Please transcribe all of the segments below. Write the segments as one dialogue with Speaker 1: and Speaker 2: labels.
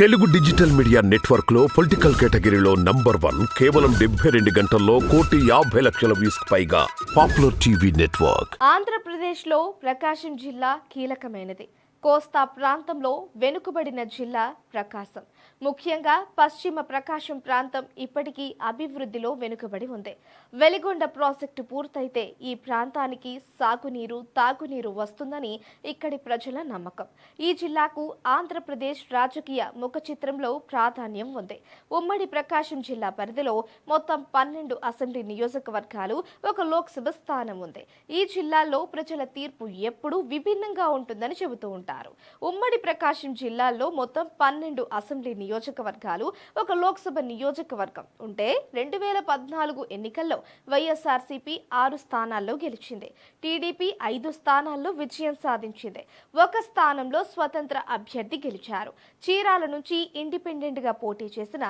Speaker 1: Telugu digital media నెట్వర్క్లో political కేటగిరీలో number one కేవలం డెబ్బై రెండు గంటల్లో కోటి యాభై లక్షల వ్యూస్ పైగా పాపులర్ టీవీ నెట్వర్క్.
Speaker 2: ఆంధ్రప్రదేశ్లో ప్రకాశం జిల్లా కీలకమైనది. కోస్తా ప్రాంతంలో వెనుకబడిన జిల్లా ప్రకాశం. ముఖ్యంగా పశ్చిమ ప్రకాశం ప్రాంతం ఇప్పటికీ అభివృద్ధిలో వెనుకబడి ఉంది. వెలిగొండ ప్రాజెక్టు పూర్తయితే ఈ ప్రాంతానికి సాగునీరు తాగునీరు వస్తుందని ఇక్కడి ప్రజల నమ్మకం. ఈ జిల్లాకు ఆంధ్రప్రదేశ్ రాజకీయ ముఖ చిత్రంలో ప్రాధాన్యం ఉంది. ఉమ్మడి ప్రకాశం జిల్లా పరిధిలో మొత్తం పన్నెండు అసెంబ్లీ నియోజకవర్గాలు ఒక లోక్సభ స్థానం ఉంది. ఈ జిల్లాలో ప్రజల తీర్పు ఎప్పుడూ విభిన్నంగా ఉంటుందని చెబుతూ ఉంటారు. ఉమ్మడి ప్రకాశం జిల్లాలో మొత్తం పన్నెండు అసెంబ్లీ నియోజకవర్గాలు ఒక లోక్సభ నియోజకవర్గం ఉంటే రెండు వేల పద్నాలుగు ఎన్నికల్లో వైఎస్ఆర్సీపీ ఆరు స్థానాల్లో గెలిచింది. టీడీపీ ఐదు స్థానాల్లో విజయం సాధించింది. ఒక స్థానంలో స్వతంత్ర అభ్యర్థి గెలిచారు. చీరాల నుంచి ఇండిపెండెంట్గా పోటీ చేసిన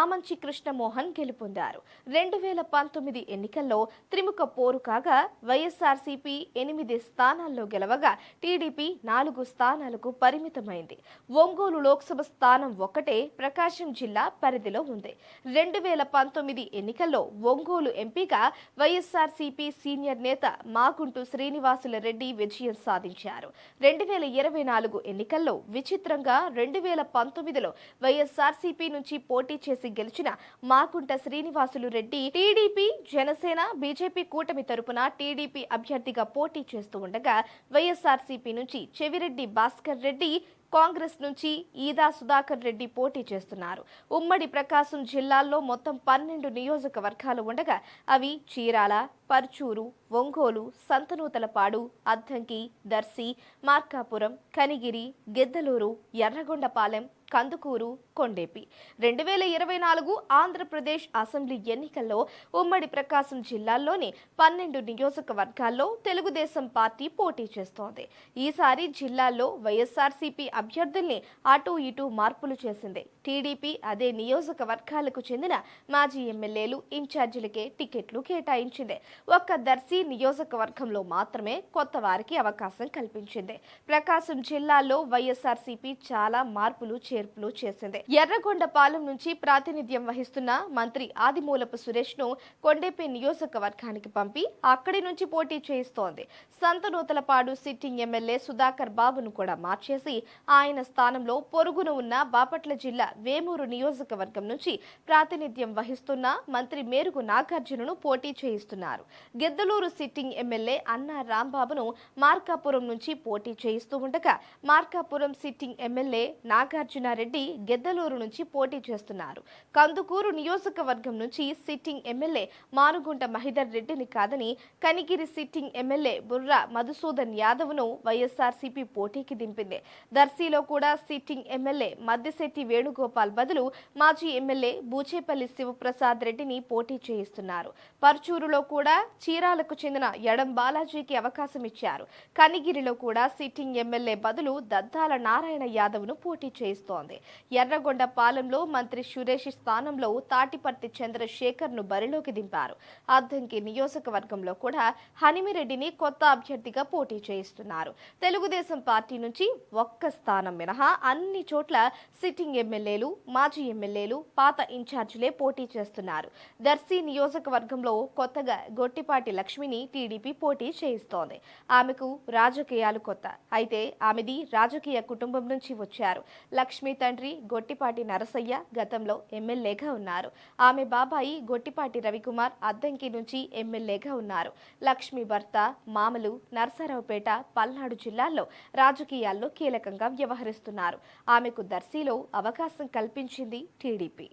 Speaker 2: ఆమంచి కృష్ణమోహన్ గెలుపొందారు. రెండు వేల పంతొమ్మిది ఎన్నికల్లో త్రిముఖ పోరు కాగా వైఎస్ఆర్సీపీ ఎనిమిది స్థానాల్లో గెలవగా టీడీపీ నాలుగు స్థానాలకు పరిమితమైంది. ఒంగోలు లోక్సభ స్థానం ఒకటే ప్రకాశం జిల్లా పరిధిలో ఉంది. రెండు వేల పంతొమ్మిది ఎన్నికల్లో ఒంగోలు ఎంపీగా వైఎస్ఆర్సీపీ సీనియర్ నేత మాగుంటు శ్రీనివాసుల రెడ్డి విజయం సాధించారు. రెండు వేల ఇరవై నాలుగు ఎన్నికల్లో విచిత్రంగా రెండు వేల పంతొమ్మిదిలో వైఎస్ఆర్సీపీ నుంచి పోటీ చేసి గెలిచిన మాగుంట శ్రీనివాసులు రెడ్డి టీడీపీ జనసేన బీజేపీ కూటమి తరపున టీడీపీ అభ్యర్థిగా పోటీ చేస్తూ ఉండగా వైఎస్ఆర్సీపీ నుంచి చెవిరెడ్డి భాస్కర్ రెడ్డి కాంగ్రెస్ నుంచి ఈదా సుధాకర్ రెడ్డి పోటీ చేస్తున్నారు. ఉమ్మడి ప్రకాశం జిల్లాల్లో మొత్తం పన్నెండు నియోజకవర్గాలు ఉండగా అవి చీరాల పర్చూరు ఒంగోలు సంతనూతలపాడు అద్దంకి దర్శి మార్కాపురం కనిగిరి గిద్దలూరు ఎర్రగొండపాలెం కందుకూరు కొండేపి. రెండు వేల ఇరవై నాలుగు ఆంధ్రప్రదేశ్ అసెంబ్లీ ఎన్నికల్లో ఉమ్మడి ప్రకాశం జిల్లాల్లోని పన్నెండు నియోజకవర్గాల్లో తెలుగుదేశం పార్టీ పోటీ చేస్తోంది. ఈసారి జిల్లాల్లో వైఎస్ఆర్సీపీ అభ్యర్థుల్ని అటు ఇటు మార్పులు చేసింది. టీడీపీ అదే నియోజకవర్గాలకు చెందిన మాజీ ఎమ్మెల్యేలు ఇన్ఛార్జీలకే టికెట్లు కేటాయించింది. ఒక్క దర్శి నియోజకవర్గంలో మాత్రమే కొత్త వారికి అవకాశం కల్పించింది. ప్రకాశం జిల్లాలో వైఎస్ఆర్సీపీ చాలా మార్పులు చేర్పులు చేసింది. ఎర్రగొండపాలెం నుంచి ప్రాతినిధ్యం వహిస్తున్న మంత్రి ఆదిమూలపు సురేష్ను కొండేపి నియోజకవర్గానికి పంపి అక్కడి నుంచి పోటీ చేయిస్తోంది. సంతనూతలపాడు సిట్టింగ్ ఎమ్మెల్యే సుధాకర్ బాబును కూడా మార్చేసి ఆయన స్థానంలో పొరుగున ఉన్న బాపట్ల జిల్లా వేమూరు నియోజకవర్గం నుంచి ప్రాతినిధ్యం వహిస్తున్న మంత్రి మేరుగు నాగార్జునను పోటీ చేయిస్తున్నారు. గిద్దలూరు సిట్టింగ్ ఎమ్మెల్యే అన్నా రాంబాబును మార్కాపురం నుంచి పోటీ చేయిస్తూ ఉండగా మార్కాపురం సిట్టింగ్ ఎమ్మెల్యే నాగార్జున నాగార్జునారెడ్డి గెద్దలూరు నుంచి పోటీ చేస్తున్నారు. కందుకూరు నియోజకవర్గం నుంచి సిట్టింగ్ ఎమ్మెల్యే మానుగుంట మహిదర్ రెడ్డిని కాదని కనిగిరి సిట్టింగ్ ఎమ్మెల్యే బుర్రా మధుసూదన్ యాదవ్ను వైఎస్ఆర్సీపీ పోటీకి దింపింది. దర్శిలో కూడా సిట్టింగ్ ఎమ్మెల్యే మద్దిశెట్టి వేణుగోపాల్ బదులు మాజీ ఎమ్మెల్యే బూచేపల్లి శివప్రసాద్ రెడ్డిని పోటీ చేయిస్తున్నారు. పర్చూరులో కూడా చీరాలకు చెందిన ఎడం బాలాజీకి అవకాశం ఇచ్చారు. కనిగిరిలో కూడా సిట్టింగ్ ఎమ్మెల్యే బదులు దద్దాల నారాయణ యాదవ్ను పోటీ చేయిస్తోంది ఎర్రగొండ పాలెంలో మంత్రి సురేష్ స్థానంలో తాటిపర్తి చంద్రశేఖర్ను బరిలోకి దింపారు. అద్దంకి నియోజకవర్గంలో కూడా హనిమిరెడ్డిని కొత్త అభ్యర్థిగా పోటీ చేయిస్తున్నారు. తెలుగుదేశం పార్టీ నుంచి ఒక్క స్థానం మినహా అన్ని చోట్ల సిట్టింగ్ ఎమ్మెల్యేలు మాజీ ఎమ్మెల్యేలు పాత ఇన్ఛార్జీలే పోటీ చేస్తున్నారు. దర్శి నియోజకవర్గంలో కొత్తగా గొట్టిపాటి లక్ష్మిని టీడీపీ పోటీ చేయిస్తోంది. ఆమెకు రాజకీయాలు కొత్త. అయితే ఆమెది రాజకీయ కుటుంబం నుంచి వచ్చారు. లక్ష్మి లక్ష్మి తండ్రి గొట్టిపాటి నరసయ్య గతంలో ఎమ్మెల్యేగా ఉన్నారు. ఆమె బాబాయి గొట్టిపాటి రవికుమార్ అద్దంకి నుంచి ఎమ్మెల్యేగా ఉన్నారు. లక్ష్మి భర్త మామలు నరసరావుపేట పల్నాడు జిల్లాల్లో రాజకీయాల్లో కీలకంగా వ్యవహరిస్తున్నారు. ఆమెకు దర్శిలో అవకాశం కల్పించింది టీడీపీ.